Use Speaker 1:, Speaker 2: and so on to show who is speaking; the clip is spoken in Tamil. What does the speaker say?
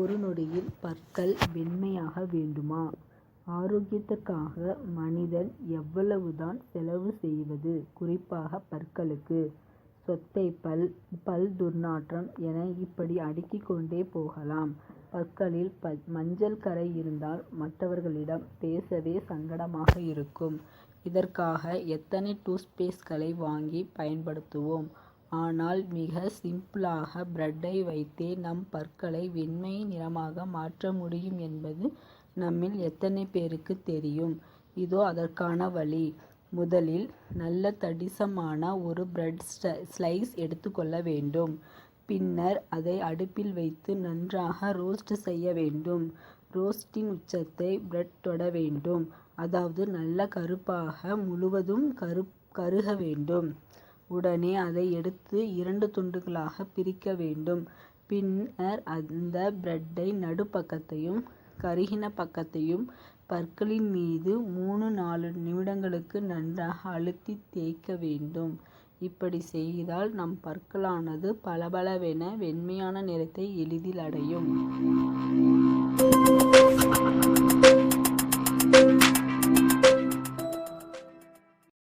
Speaker 1: ஒரு நொடியில் பற்கள் வெண்மையாக வேண்டுமா? ஆரோக்கியத்திற்காக மனிதன் எவ்வளவுதான் செலவு செய்வது குறிப்பாக பற்களுக்கு? சொத்தைப்பல் பல் துர்நாற்றம் என இப்படி அடுக்கிக் கொண்டே போகலாம். பற்களில் மஞ்சள் கறை இருந்தால் மற்றவர்களிடம் பேசவே சங்கடமாக இருக்கும். இதற்காக எத்தனை டூத்பேஸ்ட்களை வாங்கி பயன்படுத்துவோம். ஆனால் மிக சிம்பிளாக பிரெட்டை வைத்தே நம் பற்களை வெண்மை நிறமாக மாற்ற முடியும் என்பது நம்மில் எத்தனை பேருக்கு தெரியும். இதோ அதற்கான வழி. முதலில் நல்ல தடிசமான ஒரு பிரெட் ஸ்லைஸ் எடுத்துக்கொள்ள வேண்டும். பின்னர் அதை அடுப்பில் வைத்து நன்றாக ரோஸ்ட் செய்ய வேண்டும். ரோஸ்டின் உச்சத்தை பிரெட் தொட வேண்டும். அதாவது நல்ல கருப்பாக முழுவதும் கருக வேண்டும். உடனே அதை எடுத்து இரண்டு துண்டுகளாக பிரிக்க வேண்டும். பின்னர் அந்த பிரெட்டை நடுப்பக்கத்தையும் கருகின பக்கத்தையும் பற்களின் மீது மூணு நாலு நிமிடங்களுக்கு நன்றாக அழுத்தி தேய்க்க வேண்டும். இப்படி செய்தால் நம் பற்களானது பளபளவென வெண்மையான நிறத்தை எளிதில் அடையும்.